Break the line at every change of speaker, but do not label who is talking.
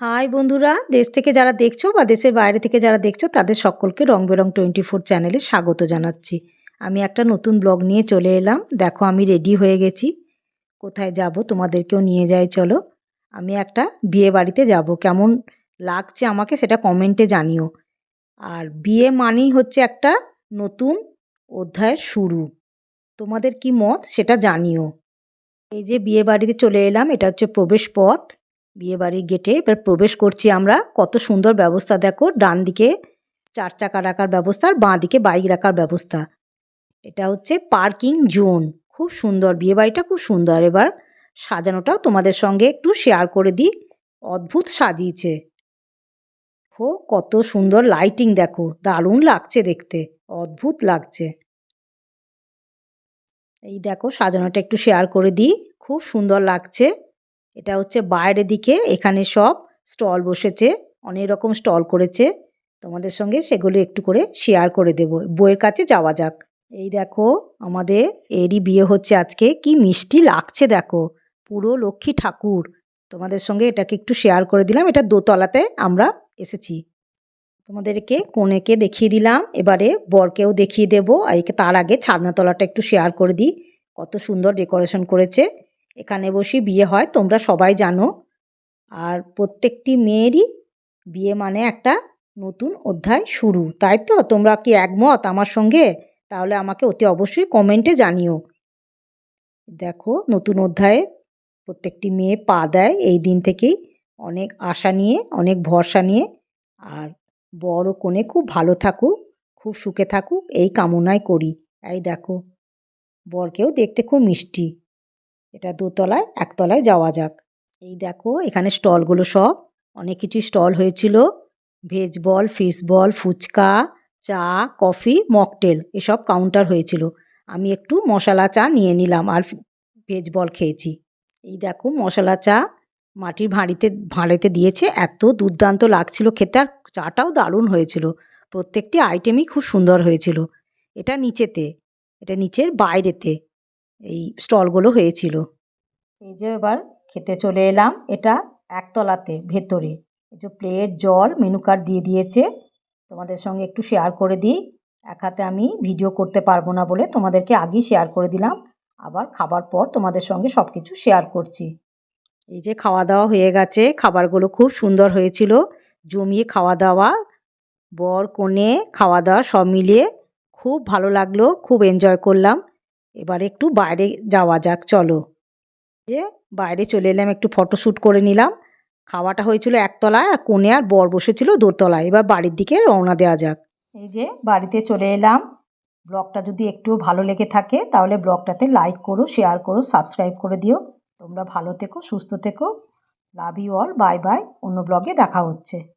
High বন্ধুরা, দেশ থেকে যারা দেখছ বা দেশের বাইরে থেকে যারা দেখছ, তাদের সকলকে রং বেরং টোয়েন্টি ফোর চ্যানেলে স্বাগত জানাচ্ছি। আমি একটা নতুন ব্লগ নিয়ে চলে এলাম। দেখো, আমি রেডি হয়ে গেছি। কোথায় যাব, তোমাদেরকেও নিয়ে যাই, চলো। আমি একটা বিয়ে বাড়িতে যাব। কেমন লাগছে আমাকে সেটা কমেন্টে জানিও। আর বিয়ে মানেই হচ্ছে একটা নতুন অধ্যায়ের শুরু। তোমাদের কি মত সেটা জানিও। এই যে বিয়ে বাড়িতে চলে এলাম, এটা হচ্ছে প্রবেশ পথ। বিয়ে বাড়ির গেটে এবার প্রবেশ করছি আমরা। কত সুন্দর ব্যবস্থা, দেখো, ডান দিকে চার চাকা রাখার ব্যবস্থা আর বাঁ দিকে বাইক রাখার ব্যবস্থা। এটা হচ্ছে পার্কিং জোন খুব সুন্দর, বিয়েবাড়িটা খুব সুন্দর। এবার সাজানোটাও তোমাদের সঙ্গে একটু শেয়ার করে দিই। অদ্ভুত সাজিয়েছে। দেখো কত সুন্দর লাইটিং দেখো, দারুণ লাগছে দেখতে, অদ্ভুত লাগছে। এই দেখো, সাজানোটা একটু শেয়ার করে দিই। খুব সুন্দর লাগছে। এটা হচ্ছে বাইরে দিকে এখানে সব স্টল বসেছে, অনেক রকম স্টল করেছে। তোমাদের সঙ্গে সেগুলো একটু করে শেয়ার করে দেব। বইয়ের কাছে যাওয়া যাক। এই দেখো, আমাদের এরই বিয়ে হচ্ছে আজকে। কি মিষ্টি লাগছে দেখো। পুরো লক্ষ্মী ঠাকুর। তোমাদের সঙ্গে এটাকে একটু শেয়ার করে দিলাম। এটা দোতলাতে আমরা এসেছি। তোমাদেরকে কনেকে দেখিয়ে দিলাম। এবারে বরকেও দেখিয়ে দেবো। আর তার আগে ছাদনাতলাটা একটু শেয়ার করে দিই। কত সুন্দর ডেকোরেশন করেছে। এখানে বসে বিয়ে হয়, তোমরা সবাই জানো। আর প্রত্যেকটি মেয়েরই বিয়ে মানে একটা নতুন অধ্যায় শুরু, তাই তো? তোমরা কি একমত আমার সঙ্গে? তাহলে আমাকে অতি অবশ্যই কমেন্টে জানিও। দেখো, নতুন অধ্যায়ে প্রত্যেকটি মেয়ে পা দেয়, এই দিন থেকেই অনেক আশা নিয়ে, অনেক ভরসা নিয়ে। আর বড় কোণে খুব ভালো থাকুক, খুব সুখে থাকুক, এই কামনাই করি। এই দেখো, বরকেও দেখতে খুব মিষ্টি। এটা দোতলায়, একতলায় যাওয়া যাক। এই দেখো, এখানে স্টলগুলো সব। অনেক কিছু স্টল হয়েছিল। Veg ball, fish ball, fuchka, চা, কফি, মকটেল, এসব কাউন্টার হয়েছিল। আমি একটু মশলা চা নিয়ে নিলাম আর ভেজ বল খেয়েছি। এই দেখো, মশলা চা মাটির ভাঁড়িতে, ভাঁড়েতে দিয়েছে। এত দুর্দান্ত লাগছিল খেতে আর চাটাও দারুণ হয়েছিল। প্রত্যেকটি আইটেমই খুব সুন্দর হয়েছিল। এটা নিচেতে, এটা নিচের বাইরেতে। এই স্টলগুলো হয়েছিল। এই যে এবার খেতে চলে এলাম। এটা একতলাতে, ভেতরে। এই যে প্লেট জল মেনু কার্ড দিয়ে দিয়েছে। তোমাদের সঙ্গে একটু শেয়ার করে দিই। এক হাতে আমি ভিডিও করতে পারব না বলে তোমাদেরকে আগেই শেয়ার করে দিলাম। আবার খাবার পর তোমাদের সঙ্গে সব কিছু শেয়ার করছি। এই যে খাওয়া দাওয়া হয়ে গেছে। খাবারগুলো খুব সুন্দর হয়েছিল। জমিয়ে খাওয়া দাওয়া বর, কনে খাওয়া দাওয়া সব মিলিয়ে খুব ভালো লাগল। খুব এনজয় করলাম। এবার একটু বাইরে যাওয়া যাক, চলো। যে বাইরে চলে এলাম, একটু ফটোশ্যুট করে নিলাম। খাওয়াটা হয়েছিল একতলায়, আর কোণে আর বর বসেছিল দোতলায়। এবার বাড়ির দিকে রওনা দেওয়া যাক। এই যে বাড়িতে চলে এলাম। ব্লগটা যদি একটু ভালো লেগে থাকে, তাহলে ব্লগটাতে লাইক করো, শেয়ার করো, সাবস্ক্রাইব করে দিও। তোমরা ভালো থেকো, সুস্থ থেকো। Love you all, bye bye. অন্য ব্লগে দেখা হচ্ছে।